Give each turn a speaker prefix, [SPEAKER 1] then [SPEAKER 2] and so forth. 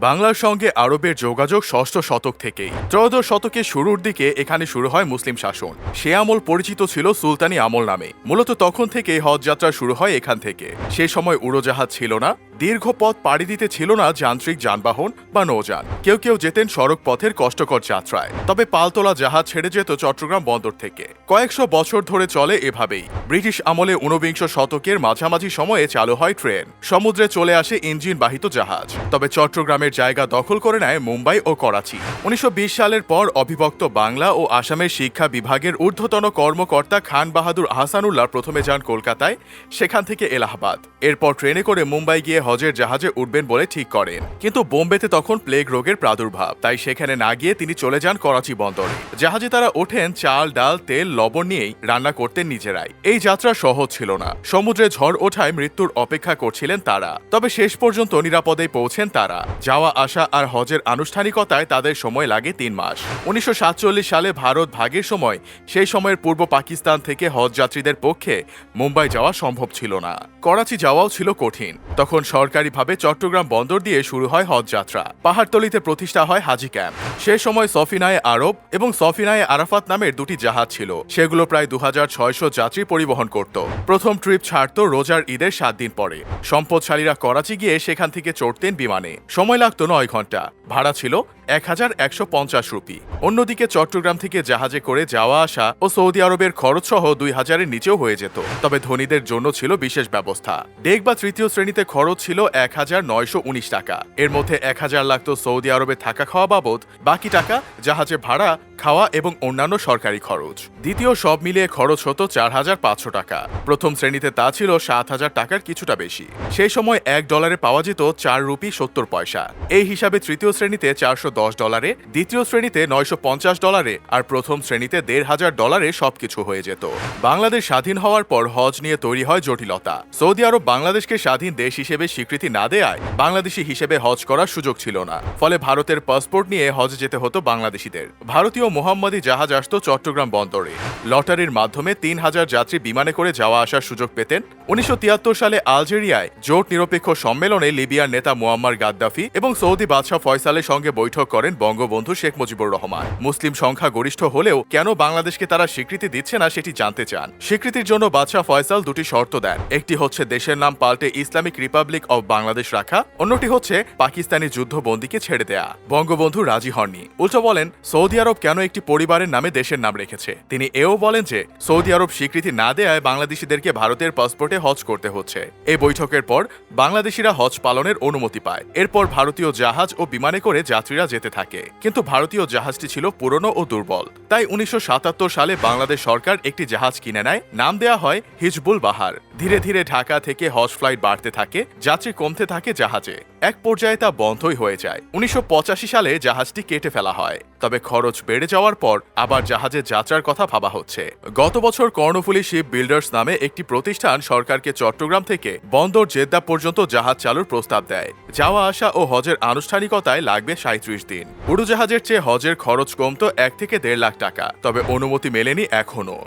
[SPEAKER 1] বাংলার সঙ্গে আরবের যোগাযোগ ষষ্ঠ শতক থেকেই। ত্রয়োদশ শতকের শুরুর দিকে এখানে শুরু হয় মুসলিম শাসন। সে আমল পরিচিত ছিল সুলতানি আমল নামে। মূলত তখন থেকে হজ যাত্রা শুরু হয় এখান থেকে। সে সময় উড়োজাহাজ ছিল না দীর্ঘ পথ পাড়ি দিতে ছিল না যান্ত্রিক যানবাহন বা নৌযান। কেউ কেউ যেতেন সড়ক পথের কষ্টকর যাত্রায়। তবে পালতোলা জাহাজ ছেড়ে যেত চট্টগ্রাম বন্দর থেকে। কয়েকশো বছর ধরে চলে এভাবেই। ব্রিটিশ আমলে ঊনবিংশ শতকের মাঝামাঝি সময়ে চালু হয় ট্রেন। সমুদ্রে চলে আসে ইঞ্জিন বাহিত জাহাজ। তবে চট্টগ্রামের জায়গা দখল করে নেয় মুম্বাই ও করাচি। উনিশশো বিশ সালের পর অবিভক্ত বাংলা ও আসামের শিক্ষা বিভাগের ঊর্ধ্বতন কর্মকর্তা খান বাহাদুর আহসানুল্লাহ প্রথমে যান কলকাতায়, সেখান থেকে এলাহাবাদ। এরপর ট্রেনে করে মুম্বাই গিয়ে হজের জাহাজে উঠবেন বলে ঠিক করেন। কিন্তু বোম্বেতে তখন প্লেগ রোগের প্রাদুর্ভাব। তাই সেখানে না গিয়ে তিনি চলে যান করাচি বন্দরে। জাহাজে তারা ওঠেন চাল, ডাল, তেল, লবণ নিয়েই রান্না করতেন নিজেরাই। এই যাত্রা সহজ ছিল না। সমুদ্রে ঝড় ওঠায় মৃত্যুর অপেক্ষা করছিলেন তারা। তবে শেষ পর্যন্ত নিরাপদে পৌঁছেন তারা। যাওয়া, আসা আর হজের আনুষ্ঠানিকতায় তাদের সময় লাগে তিন মাস। উনিশশো সাতচল্লিশ সালে ভারত ভাগের সময় সেই সময়ের পূর্ব পাকিস্তান থেকে হজ যাত্রীদের পক্ষে মুম্বাই যাওয়া সম্ভব ছিল না। করাচি যাওয়াও ছিল কঠিন। তখন সরকারিভাবে চট্টগ্রাম বন্দর দিয়ে শুরু হয় হজযাত্রা পাহাড়তলিতে প্রতিষ্ঠা হয় হাজি ক্যাম্প। সে সময় সফিনায়ে আরব এবং সফিনায়ে আরাফাত নামের দুটি জাহাজ ছিল। সেগুলো প্রায় দু হাজার ছয়শো যাত্রী পরিবহন করত। প্রথম ট্রিপ ছাড়ত রোজার ঈদের সাত দিন পরে। সম্পদশালীরা করাচি গিয়ে সেখান থেকে চড়তেন বিমানে। সময় লাগত নয় ঘণ্টা। ভাড়া ছিল এক হাজার একশো পঞ্চাশ রুপি। অন্যদিকে চট্টগ্রাম থেকে জাহাজে করে যাওয়া আসা ও সৌদি আরবের খরচ সহ দুই হাজারের নিচেও হয়ে যেত। তবে ধনীদের জন্য ছিল বিশেষ ব্যবস্থা। ডেক বা তৃতীয় শ্রেণীতে খরচ ছিল এক হাজার নয়শো উনিশ টাকা। এর মধ্যে এক হাজার লাগতো সৌদি আরবে থাকা খাওয়া বাবদ, বাকি টাকা জাহাজে ভাড়া, খাওয়া এবং অন্যান্য সরকারি খরচ। দ্বিতীয় সব মিলিয়ে খরচ হতো চার হাজার পাঁচশো টাকা। প্রথম শ্রেণীতে তা ছিল সাত হাজার টাকার কিছুটা বেশি। সেই সময় এক ডলারে পাওয়া যেত চার রুপি সত্তর পয়সা। এই হিসাবে তৃতীয় শ্রেণীতে চারশো দশ ডলারে, দ্বিতীয় শ্রেণীতে নয়শো পঞ্চাশ ডলারে আর প্রথম শ্রেণীতে দেড় হাজার ডলারে সবকিছু হয়ে যেত। বাংলাদেশ স্বাধীন হওয়ার পর হজ নিয়ে তৈরি হয় জটিলতা। সৌদি আরব বাংলাদেশকে স্বাধীন দেশ হিসেবে স্বীকৃতি না দেয়ায় বাংলাদেশি হিসেবে হজ করার সুযোগ ছিল না। ফলে ভারতের পাসপোর্ট নিয়ে হজ যেতে হতো বাংলাদেশিদের। ভারতীয় মোহাম্মদী জাহাজ আসত চট্টগ্রাম বন্দরে। লটারির মাধ্যমে তিন হাজার যাত্রী বিমানে করে যাওয়া আসার সুযোগ পেতেন। উনিশশো তিয়াত্তর সালে আলজেরিয়ায় জোট নিরপেক্ষ সম্মেলনে লিবিয়ার নেতা মুয়াম্মার গাদ্দাফি এবং সৌদি বাদশাহ ফয়সালের সঙ্গে বৈঠক করেন বঙ্গবন্ধু শেখ মুজিবুর রহমান। মুসলিম সংখ্যা গরিষ্ঠ হলেও কেন বাংলাদেশকে তারা স্বীকৃতি দিচ্ছে না সেটি জানতে চান। স্বীকৃতির জন্য বাদশাহ ফয়সাল দুটি শর্ত দেন। একটি হচ্ছে দেশের নাম পাল্টে ইসলামিক রিপাবলিক অব বাংলাদেশ রাখা, অন্যটি হচ্ছে পাকিস্তানি যুদ্ধবন্দীকে ছেড়ে দেয়া। বঙ্গবন্ধু রাজি হননি। উল্টো বলেন, সৌদি আরব কেন একটি পরিবারের নামে দেশের নাম রেখেছে? তিনি এও বলেন যে, সৌদি আরব স্বীকৃতি না দেয়ায় বাংলাদেশিদেরকে ভারতের পাসপোর্টে হজ করতে হচ্ছে। এই বৈঠকের পর বাংলাদেশিরা হজ পালনের অনুমতি পায়। এরপর ভারতীয় জাহাজ ও বিমানে করে যাত্রীরা যেতে থাকে। কিন্তু ভারতীয় জাহাজটি ছিল পুরনো ও দুর্বল। তাই উনিশশো সালে বাংলাদেশ সরকার একটি জাহাজ কিনে নেয়। নাম দেয়া হয় হিজবুল বাহার। ধীরে ধীরে ঢাকা থেকে হজ ফ্লাইট বাড়তে থাকে, যাত্রী কমতে থাকে জাহাজে। এক পর্যায়ে তা বন্ধই হয়ে যায়। উনিশশো পঁচাশি সালে জাহাজটি কেটে ফেলা হয়। তবে খরচ বেড়ে যাওয়ার পর আবার জাহাজে যাত্রার কথা ভাবা হচ্ছে। গত বছর কর্ণফুলী শিপ বিল্ডার্স নামে একটি প্রতিষ্ঠান সরকারকে চট্টগ্রাম থেকে বন্দর জেদ্দা পর্যন্ত জাহাজ চালুর প্রস্তাব দেয়। যাওয়া আসা ও হজের আনুষ্ঠানিকতায় লাগবে সাঁত্রিশ দিন। উড়োজাহাজের চেয়ে হজের খরচ কমত এক থেকে দেড় লাখ টাকা, তবে অনুমতি মেলেনি এখনও